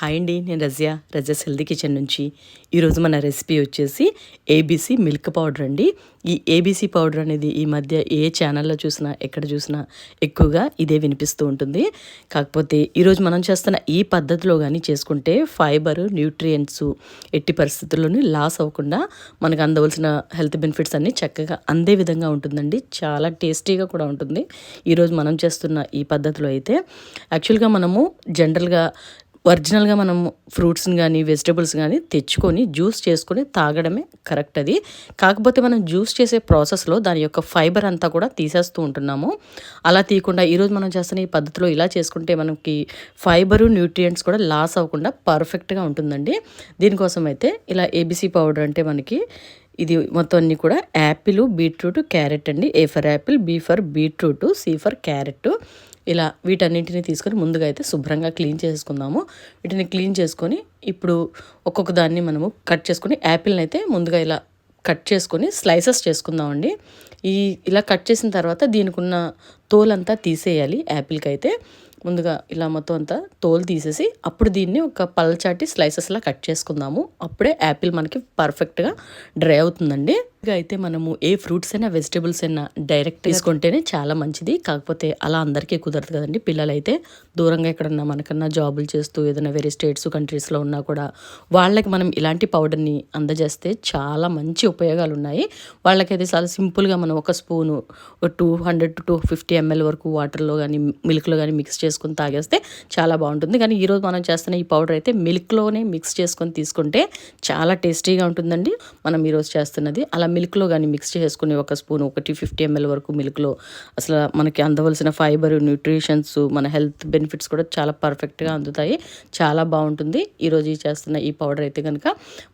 Hi అండి నేను Razia. Rajas healthy kitchen నుంచి. ఈరోజు మన రెసిపీ వచ్చేసి ఏబీసీ మిల్క్ పౌడర్ అండి. ఈ ఏబీసీ పౌడర్ అనేది ఈ మధ్య ఏ ఛానల్లో చూసినా ఎక్కడ చూసినా ఎక్కువగా ఇదే వినిపిస్తూ ఉంటుంది. కాకపోతే ఈరోజు మనం చేస్తున్న ఈ పద్ధతిలో కానీ చేసుకుంటే ఫైబర్ న్యూట్రియంట్స్ ఎట్టి పరిస్థితుల్లోనూ లాస్ అవ్వకుండా మనకు అందవలసిన హెల్త్ బెనిఫిట్స్ అన్నీ చక్కగా అందే విధంగా ఉంటుందండి. చాలా టేస్టీగా కూడా ఉంటుంది. ఈరోజు మనం చేస్తున్న ఈ పద్ధతిలో అయితే యాక్చువల్గా మనము జనరల్గా ఒరిజినల్గా మనం ఫ్రూట్స్ని కానీ వెజిటబుల్స్ కానీ తెచ్చుకొని జ్యూస్ చేసుకొని తాగడమే కరెక్ట్ అది. కాకపోతే మనం జ్యూస్ చేసే ప్రాసెస్లో దాని యొక్క ఫైబర్ అంతా కూడా తీసేస్తూ ఉంటున్నాము. అలా తీయకుండా ఈరోజు మనం చేస్తున్న ఈ పద్ధతిలో ఇలా చేసుకుంటే మనకి ఫైబరు న్యూట్రియంట్స్ కూడా లాస్ అవ్వకుండా పర్ఫెక్ట్గా ఉంటుందండి. దీనికోసం అయితే ఇలా ఏబీసీ పౌడర్ అంటే మనకి ఇది మొత్తం అన్నీ కూడా యాపిల్ బీట్రూట్ క్యారెట్ అండి. A for apple B for beetroot C for carrot. ఇలా వీటన్నింటిని తీసుకొని ముందుగా అయితే శుభ్రంగా క్లీన్ చేసుకుందాము. వీటిని క్లీన్ చేసుకొని ఇప్పుడు ఒక్కొక్క దాన్ని మనము కట్ చేసుకొని యాపిల్ని అయితే ముందుగా ఇలా కట్ చేసుకొని స్లైసెస్ చేసుకుందామండి. ఈ ఇలా కట్ చేసిన తర్వాత దీనికి ఉన్న తోలంతా తీసేయాలి యాపిల్కి అయితే ముందుగా ఇలా మొత్తం అంతా తోలు తీసేసి అప్పుడు దీన్ని ఒక పల్చాటి స్లైసెస్లా కట్ చేసుకుందాము. అప్పుడే యాపిల్ మనకి పర్ఫెక్ట్గా డ్రై అవుతుందండి. ఇక అయితే మనము ఏ ఫ్రూట్స్ అయినా వెజిటేబుల్స్ అయినా డైరెక్ట్ తీసుకుంటేనే చాలా మంచిది. కాకపోతే అలా అందరికీ కుదరదు కదండి. పిల్లలైతే దూరంగా ఎక్కడన్నా మనకన్నా జాబులు చేస్తూ ఏదైనా వేరే స్టేట్స్ కంట్రీస్లో ఉన్నా కూడా వాళ్ళకి మనం ఇలాంటి పౌడర్ని అందజేస్తే చాలా మంచి ఉపయోగాలు ఉన్నాయి. వాళ్ళకైతే చాలా సింపుల్గా మనం ఒక spoon two hundred to two fifty ML వరకు వాటర్లో కానీ మిల్క్లో కానీ మిక్స్ చేసుకుని తాగేస్తే చాలా బాగుంటుంది. కానీ ఈరోజు మనం చేస్తున్న ఈ పౌడర్ అయితే మిల్క్లోనే మిక్స్ చేసుకొని తీసుకుంటే చాలా టేస్టీగా ఉంటుందండి. మనం ఈరోజు చేస్తున్నది అలా మిల్క్లో కానీ మిక్స్ చేసుకుని ఒక స్పూన్ ఒకటి ఫిఫ్టీ ఎంఎల్ వరకు మిల్క్లో అసలు మనకి అందవలసిన ఫైబర్ న్యూట్రిషన్స్ మన హెల్త్ బెనిఫిట్స్ కూడా చాలా పర్ఫెక్ట్గా అందుతాయి. చాలా బాగుంటుంది. ఈరోజు చేస్తున్న ఈ పౌడర్ అయితే కనుక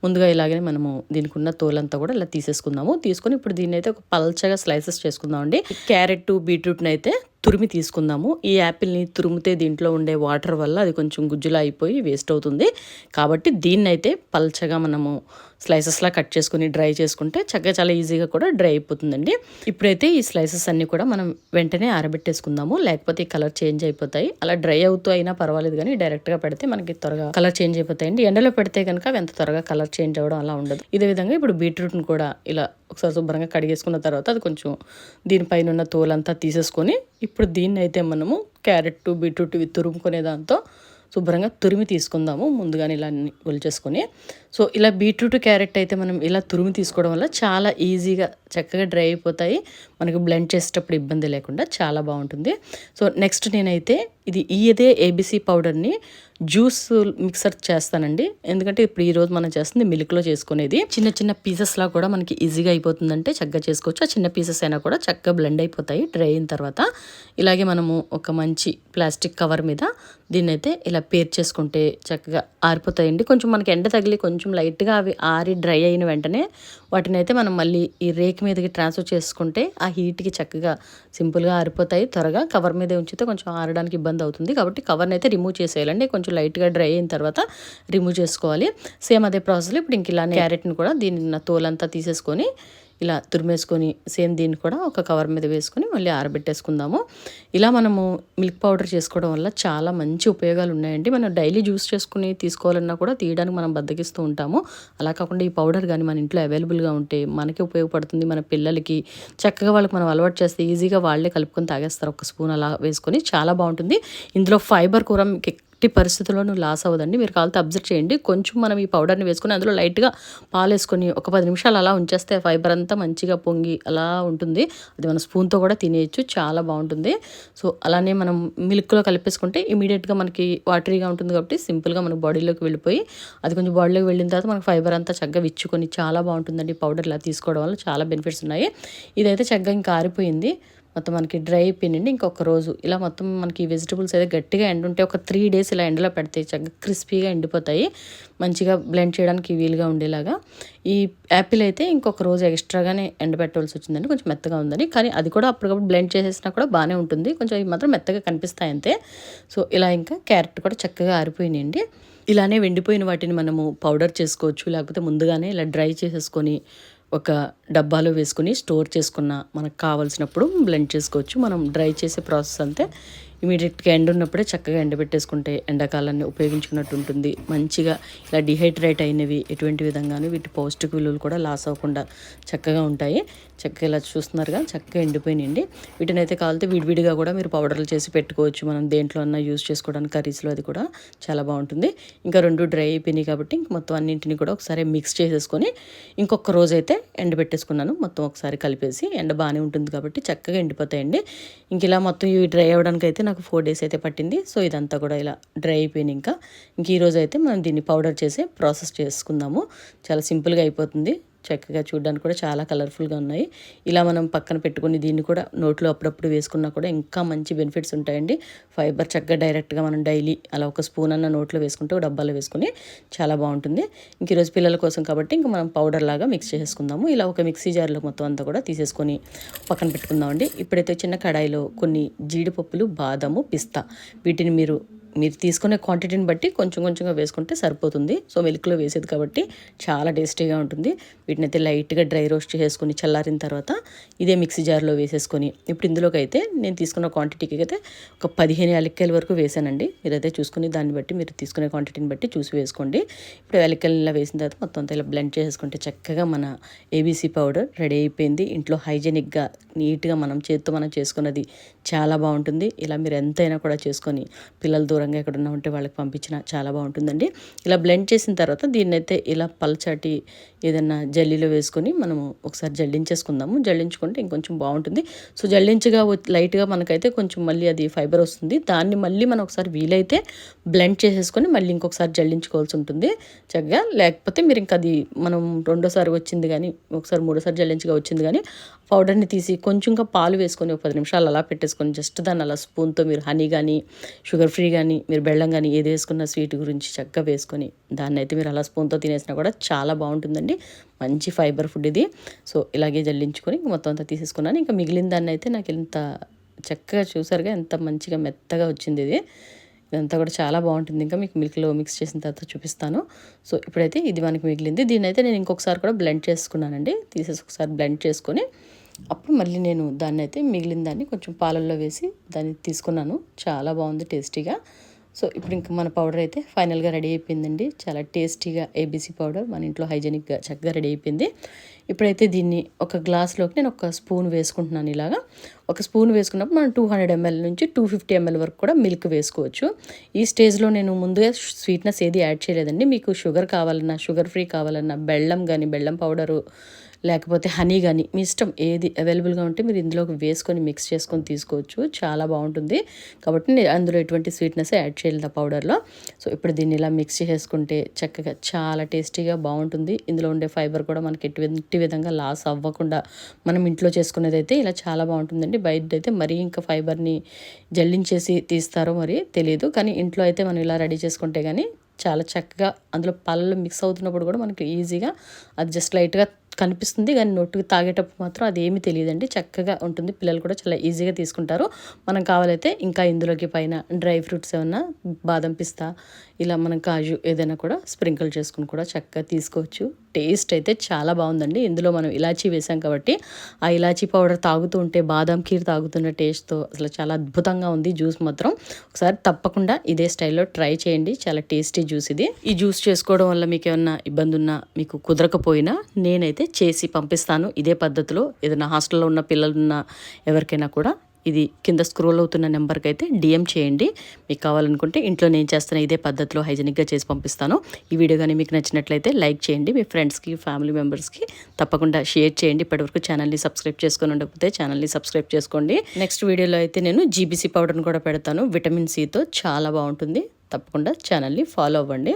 ముందుగా ఇలాగే మనము దీనికి ఉన్న తోలంతా కూడా ఇలా తీసేసుకుందాము. తీసుకొని ఇప్పుడు దీన్ని అయితే ఒక పల్చగా స్లైసెస్ చేసుకుందామండి. క్యారెట్ బీట్రూట్ని అయితే తురిమి తీసుకుందాము. ఈ యాపిల్ని తురిమితే దీంట్లో ఉండే వాటర్ వల్ల అది కొంచెం గుజ్జులా అయిపోయి వేస్ట్ అవుతుంది. కాబట్టి దీన్నైతే పల్చగా మనము స్లైసెస్లా కట్ చేసుకుని డ్రై చేసుకుంటే చక్కగా చాలా ఈజీగా కూడా డ్రై అయిపోతుందండి. ఇప్పుడైతే ఈ స్లైసెస్ అన్నీ కూడా మనం వెంటనే ఆరబెట్టేసుకుందాము. లేకపోతే ఈ కలర్ చేంజ్ అయిపోతాయి. అలా డ్రై అవుతూ అయినా పర్వాలేదు కానీ డైరెక్ట్గా పెడితే మనకి త్వరగా కలర్ చేంజ్ అయిపోతాయండి. ఎండలో పెడితే కనుక అవి ఎంత త్వరగా కలర్ చేంజ్ అవ్వడం అలా ఉండదు. ఇదే విధంగా ఇప్పుడు బీట్రూట్ని కూడా ఇలా ఒకసారి శుభ్రంగా కడిగేసుకున్న తర్వాత అది కొంచెం దీనిపైన ఉన్న తోలంతా తీసేసుకొని ఇప్పుడు దీన్ని అయితే మనము క్యారెట్ బీట్రూట్ ఇవి తురుముకునే దాంతో శుభ్రంగా తురిమి తీసుకుందాము. ముందుగానే ఇలా ఒలిచేసుకొని సో ఇలా బీట్రూట్ క్యారెట్ అయితే మనం ఇలా తురిమి తీసుకోవడం వల్ల చాలా ఈజీగా చక్కగా డ్రై అయిపోతాయి. మనకు బ్లెండ్ చేసేటప్పుడు ఇబ్బంది లేకుండా చాలా బాగుంటుంది. సో నెక్స్ట్ నేనైతే ఇది ఇదే ఏబీసీ పౌడర్ని జ్యూస్ మిక్సర్ చేస్తానండి. ఎందుకంటే ఇప్పుడు ఈరోజు మనం చేస్తుంది మిల్క్లో చేసుకునేది. చిన్న చిన్న పీసెస్లా కూడా మనకి ఈజీగా అయిపోతుందంటే చక్కగా చేసుకోవచ్చు. ఆ చిన్న పీసెస్ అయినా కూడా చక్కగా బ్లెండ్ అయిపోతాయి డ్రై అయిన తర్వాత. ఇలాగే మనము ఒక మంచి ప్లాస్టిక్ కవర్ మీద దీన్ని అయితే ఇలా పేర్ చేసుకుంటే చక్కగా ఆరిపోతాయండి. కొంచెం మనకి ఎండ తగిలి కొంచెం లైట్గా అవి ఆరి డ్రై అయిన వెంటనే వాటిని అయితే మనం మళ్ళీ ఈ రేక్ మీదకి ట్రాన్స్ఫర్ చేసుకుంటే ఆ హీట్కి చక్కగా సింపుల్గా ఆరిపోతాయి. త్వరగా కవర్ మీద ఉంచితే కొంచెం ఆరడానికి ఇబ్బంది అవుతుంది. కాబట్టి కవర్ని అయితే రిమూవ్ చేసేయాలండి. కొంచెం లైట్గా డ్రై అయిన తర్వాత రిమూవ్ చేసుకోవాలి. సేమ్ అదే ప్రాసెస్లో ఇప్పుడు ఇంక ఇలానే క్యారెట్ని కూడా దీని తోలంతా తీసేసుకొని ఇలా తురిమేసుకొని సేమ్ దీన్ని కూడా ఒక కవర్ మీద వేసుకొని మళ్ళీ ఆరబెట్టేసుకుందాము. ఇలా మనము మిల్క్ పౌడర్ చేసుకోవడం వల్ల చాలా మంచి ఉపయోగాలు ఉన్నాయండి. మనం డైలీ జ్యూస్ చేసుకుని తీసుకోవాలన్నా కూడా తీయడానికి మనం బద్దకిస్తూ ఉంటాము. అలా కాకుండా ఈ పౌడర్ కానీ మన ఇంట్లో అవైలబుల్గా ఉంటే మనకి ఉపయోగపడుతుంది. మన పిల్లలకి చక్కగా వాళ్ళకి మనం అలవాటు చేస్తే ఈజీగా వాళ్ళే కలుపుకొని తాగేస్తారు. ఒక స్పూన్ అలా వేసుకొని చాలా బాగుంటుంది. ఇందులో ఫైబర్ కూర మీకు ఎట్టి పరిస్థితుల్లోనూ లాస్ అవ్వదండి. మీరు కావాలంటే అబ్జర్వ్ చేయండి. కొంచెం మనం ఈ పౌడర్ని వేసుకొని అందులో లైట్గా పాలు వేసుకొని ఒక పది నిమిషాలు అలా ఉంచేస్తే ఫైబర్ అంతా మంచిగా పొంగి అలా ఉంటుంది. అది మన స్పూన్తో కూడా తినేయచ్చు. చాలా బాగుంటుంది. సో అలానే మనం మిల్క్లో కలిపేసుకుంటే ఇమీడియట్గా మనకి వాటరీగా ఉంటుంది కాబట్టి సింపుల్గా మన బాడీలోకి వెళ్ళిపోయి అది కొంచెం బాడీలోకి వెళ్ళిన తర్వాత మనకు ఫైబర్ అంతా చక్కగా విచ్చుకొని చాలా బాగుంటుందండి పౌడర్ ఇలా తీసుకోవడం వల్ల. చాలా బెనిఫిట్స్ ఉన్నాయి. ఇదైతే చక్కగా ఇంకా ఆరిపోయింది. మొత్తం మనకి డ్రై అయిపోయినండి ఇంకొక రోజు. ఇలా మొత్తం మనకి వెజిటబుల్స్ అయితే గట్టిగా ఎండుంటే ఒక త్రీ డేస్ ఇలా ఎండలో పెడితే చక్కగా క్రిస్పీగా ఎండిపోతాయి. మంచిగా బ్లెండ్ చేయడానికి వీలుగా ఉండేలాగా. ఈ యాపిల్ అయితే ఇంకొక రోజు ఎక్స్ట్రాగానే ఎండబెట్టవలసి వచ్చిందండి కొంచెం మెత్తగా ఉందని కానీ అది కూడా అప్పటికప్పుడు బ్లెండ్ చేసేసినా కూడా బాగానే ఉంటుంది. కొంచెం ఇవి మాత్రం మెత్తగా కనిపిస్తాయి అంతే. సో ఇలా ఇంకా క్యారెట్ కూడా చక్కగా ఆరిపోయినాయండి. ఇలానే వెండిపోయిన వాటిని మనము పౌడర్ చేసుకోవచ్చు లేకపోతే ముందుగానే ఇలా డ్రై చేసేసుకొని ఒక డబ్బాలో వేసుకుని స్టోర్ చేసుకున్న మనకు కావాల్సినప్పుడు బ్లెండ్ చేసుకోవచ్చు. మనం డ్రై చేసే ప్రాసెస్ అంతే. ఇమీడియట్గా ఎండ ఉన్నప్పుడే చక్కగా ఎండబెట్టేసుకుంటే ఎండాకాలాన్ని ఉపయోగించుకున్నట్టు ఉంటుంది. మంచిగా ఇలా డిహైడ్రేట్ అయినవి ఎటువంటి విధంగాను వీటి పౌష్టిక విలువలు కూడా లాస్ అవ్వకుండా చక్కగా ఉంటాయి. చక్కగా ఇలా చూస్తున్నారుగా చక్కగా ఎండిపోయినాయండి. వీటిని అయితే కావాలితే విడివిడిగా కూడా మీరు పౌడర్లు చేసి పెట్టుకోవచ్చు. మనం దేంట్లో అన్నా యూజ్ చేసుకోవడానికి కర్రీస్లో అది కూడా చాలా బాగుంటుంది. ఇంకా రెండు డ్రై అయిపోయినాయి కాబట్టి ఇంక మొత్తం అన్నింటినీ కూడా ఒకసారి మిక్స్ చేసేసుకొని ఇంకొక రోజు అయితే ఎండబెట్టేసుకున్నాను మొత్తం ఒకసారి కలిపేసి ఎండ బాగానే ఉంటుంది కాబట్టి చక్కగా ఎండిపోతాయండి. ఇంక ఇలా మొత్తం ఇవి డ్రై అవ్వడానికి అయితే నాకు ఫోర్ డేస్ అయితే పట్టింది. సో ఇదంతా కూడా ఇలా డ్రై అయిపోయింది ఇంకా. ఇంక ఈరోజు అయితే మనం దీన్ని పౌడర్ చేసి ప్రాసెస్ చేసుకుందాము. చాలా సింపుల్గా అయిపోతుంది. చక్కగా చూడడానికి కూడా చాలా కలర్ఫుల్గా ఉన్నాయి. ఇలా మనం పక్కన పెట్టుకుని దీన్ని కూడా నోట్లో అప్పుడప్పుడు వేసుకున్నా కూడా ఇంకా మంచి బెనిఫిట్స్ ఉంటాయండి. ఫైబర్ చక్కగా డైరెక్ట్గా మనం డైలీ అలా ఒక స్పూన్ అన్న నోట్లో వేసుకుంటే ఒక డబ్బాలో వేసుకుని చాలా బాగుంటుంది. ఇంక ఈరోజు పిల్లల కోసం కాబట్టి ఇంకా మనం పౌడర్ లాగా మిక్స్ చేసుకుందాము. ఇలా ఒక మిక్సీ జార్లో మొత్తం అంతా కూడా తీసేసుకొని పక్కన పెట్టుకుందామండి. ఇప్పుడైతే చిన్న కడాయిలో కొన్ని జీడిపప్పులు బాదము పిస్తా వీటిని మీరు మీరు తీసుకునే క్వాంటిటీని బట్టి కొంచెం కొంచెంగా వేసుకుంటే సరిపోతుంది. సో మిల్క్లో వేసేది కాబట్టి చాలా టేస్టీగా ఉంటుంది. వీటిని అయితే లైట్గా డ్రై రోస్ట్ చేసుకుని చల్లారిన తర్వాత ఇదే మిక్సీ జార్లో వేసేసుకొని ఇప్పుడు ఇందులోకి అయితే నేను తీసుకున్న క్వాంటిటీకి అయితే ఒక పదిహేను యాలక్కాయల వరకు వేసానండి. మీరైతే చూసుకుని దాన్ని బట్టి మీరు తీసుకునే క్వాంటిటీని బట్టి చూసి వేసుకోండి. ఇప్పుడు యాలక్కాయలు ఇలా వేసిన తర్వాత మొత్తం అంతా ఇలా బ్లెండ్ చేసుకుంటే చక్కగా మన ఏబీసీ పౌడర్ రెడీ అయిపోయింది. ఇంట్లో హైజెనిక్గా నీట్గా మనం చేత్తో మనం చేసుకున్నది చాలా బాగుంటుంది. ఇలా మీరు ఎంతైనా కూడా చేసుకొని పిల్లల దూరంగా ఎక్కడున్నా ఉంటే వాళ్ళకి పంపించిన చాలా బాగుంటుందండి. ఇలా బ్లెండ్ చేసిన తర్వాత దీన్ని అయితే ఇలా పల్చాటి ఏదైనా జల్లీలో వేసుకొని మనము ఒకసారి జల్లించేసుకుందాము. జల్లించుకుంటే ఇంకొంచెం బాగుంటుంది. సో జల్లించగా లైట్గా మనకైతే కొంచెం మళ్ళీ అది ఫైబర్ వస్తుంది. దాన్ని మళ్ళీ మనం ఒకసారి వీలైతే బ్లెండ్ చేసేసుకొని మళ్ళీ ఇంకొకసారి జల్లించుకోవాల్సి ఉంటుంది. చక్కగా లేకపోతే మీరు ఇంకా అది మనం రెండోసారి వచ్చింది కానీ ఒకసారి మూడోసారి జల్లించగా వచ్చింది కానీ పౌడర్ని తీసి కొంచెంగా పాలు వేసుకొని ఒక పది నిమిషాలు అలా పెట్టేసుకొని జస్ట్ దాన్ని అలా స్పూన్తో మీరు హనీ కానీ షుగర్ ఫ్రీ కానీ మీరు బెల్లం కానీ ఏది వేసుకున్న స్వీట్ గురించి చక్కగా వేసుకొని దాన్ని అయితే మీరు అలా స్పూన్తో తినేసినా కూడా చాలా బాగుంటుందండి. మంచి ఫైబర్ ఫుడ్ ఇది. సో ఇలాగే జల్లించుకొని మొత్తం అంతా తీసేసుకున్నాను. ఇంకా మిగిలిన దాన్ని అయితే నాకు ఇంత చక్కగా చూసారుగా ఎంత మంచిగా మెత్తగా వచ్చింది ఇది. ఇదంతా కూడా చాలా బాగుంటుంది. ఇంకా మీకు మిల్క్లో మిక్స్ చేసిన తర్వాత చూపిస్తాను. సో ఇప్పుడైతే ఇది మనకి మిగిలింది. దీన్ని అయితే నేను ఇంకొకసారి కూడా బ్లెండ్ చేసుకున్నానండి. తీసేసి ఒకసారి బ్లెండ్ చేసుకొని అప్పుడు మళ్ళీ నేను దాన్ని అయితే మిగిలిన దాన్ని కొంచెం పాలల్లో వేసి దాన్ని తీసుకున్నాను. చాలా బాగుంది టేస్టీగా. సో ఇప్పుడు ఇంకా మన పౌడర్ అయితే ఫైనల్గా రెడీ అయిపోయిందండి. చాలా టేస్టీగా ఏబీసీ పౌడర్ మన ఇంట్లో హైజెనిక్గా చక్కగా రెడీ అయిపోయింది. ఇప్పుడైతే దీన్ని ఒక గ్లాస్లోకి నేను ఒక స్పూన్ వేసుకుంటున్నాను ఇలాగా. ఒక స్పూన్ వేసుకున్నప్పుడు మనం టూ హండ్రెడ్ ఎంఎల్ నుంచి టూ ఫిఫ్టీ ఎంఎల్ వరకు కూడా మిల్క్ వేసుకోవచ్చు. ఈ స్టేజ్లో నేను ముందుగా స్వీట్నెస్ ఏది యాడ్ చేయలేదండి. మీకు షుగర్ కావాలన్నా షుగర్ ఫ్రీ కావాలన్నా బెల్లం కానీ బెల్లం పౌడరు లేకపోతే హనీ కానీ మీ ఇష్టం ఏది అవైలబుల్గా ఉంటే మీరు ఇందులోకి వేసుకొని మిక్స్ చేసుకొని తీసుకోవచ్చు. చాలా బాగుంటుంది. కాబట్టి నేను అందులో ఎటువంటి స్వీట్నెస్ యాడ్ చేయలేదు ఆ పౌడర్లో. సో ఇప్పుడు దీన్ని ఇలా మిక్స్ చేసుకుంటే చక్కగా చాలా టేస్టీగా బాగుంటుంది. ఇందులో ఉండే ఫైబర్ కూడా మనకి ఎటువంటి విధంగా లాస్ అవ్వకుండా మనం ఇంట్లో చేసుకునేది అయితే ఇలా చాలా బాగుంటుందండి. బయట అయితే మరీ ఇంకా ఫైబర్ని జల్లించేసి తీస్తారో మరి తెలియదు కానీ ఇంట్లో అయితే మనం ఇలా రెడీ చేసుకుంటే కానీ చాలా చక్కగా అందులో పళ్ళు మిక్స్ అవుతున్నప్పుడు కూడా మనకి ఈజీగా అది జస్ట్ లైట్గా కనిపిస్తుంది. కానీ నోటుకి తాగేటప్పుడు మాత్రం అది ఏమీ తెలియదండి. చక్కగా ఉంటుంది. పిల్లలు కూడా చాలా ఈజీగా తీసుకుంటారు. మనం కావాలైతే ఇంకా ఇందులోకి పైన డ్రై ఫ్రూట్స్ ఏమన్నా బాదం పిస్తా ఇలా మనం కాజు ఏదైనా కూడా స్ప్రింకిల్ చేసుకుని కూడా చక్కగా తీసుకోవచ్చు. టేస్ట్ అయితే చాలా బాగుందండి. ఇందులో మనం ఇలాచీ వేసాం కాబట్టి ఆ ఇలాచీ పౌడర్ తాగుతూ ఉంటే బాదం కీర్ తాగుతున్న టేస్ట్తో అసలు చాలా అద్భుతంగా ఉంది జ్యూస్ మాత్రం. ఒకసారి తప్పకుండా ఇదే స్టైల్లో ట్రై చేయండి. చాలా టేస్టీ జ్యూస్ ఇది. ఈ జ్యూస్ చేసుకోవడం వల్ల మీకు ఏమన్నా ఇబ్బంది ఉన్నా మీకు కుదరకపోయినా నేనైతే చేసి పంపిస్తాను. ఇదే పద్ధతిలో ఏదైనా హాస్టల్లో ఉన్న పిల్లలున్న ఎవరికైనా కూడా ఇది కింద స్క్రోల్ అవుతున్న నెంబర్కి అయితే డిఎం చేయండి. మీకు కావాలనుకుంటే ఇంట్లో నేను చేస్తున్న ఇదే పద్ధతిలో హైజెనిక్గా చేసి పంపిస్తాను. ఈ వీడియో కానీ మీకు నచ్చినట్లయితే లైక్ చేయండి. మీ ఫ్రెండ్స్కి ఫ్యామిలీ మెంబర్స్కి తప్పకుండా షేర్ చేయండి. ఇప్పటివరకు ఛానల్ని సబ్స్క్రైబ్ చేసుకొని ఉండకపోతే ఛానల్ని సబ్స్క్రైబ్ చేసుకోండి. నెక్స్ట్ వీడియోలో అయితే నేను జీబీసీ పౌడర్ని కూడా పెడతాను. విటమిన్ సితో చాలా బాగుంటుంది. తప్పకుండా ఛానల్ని ఫాలో అవ్వండి.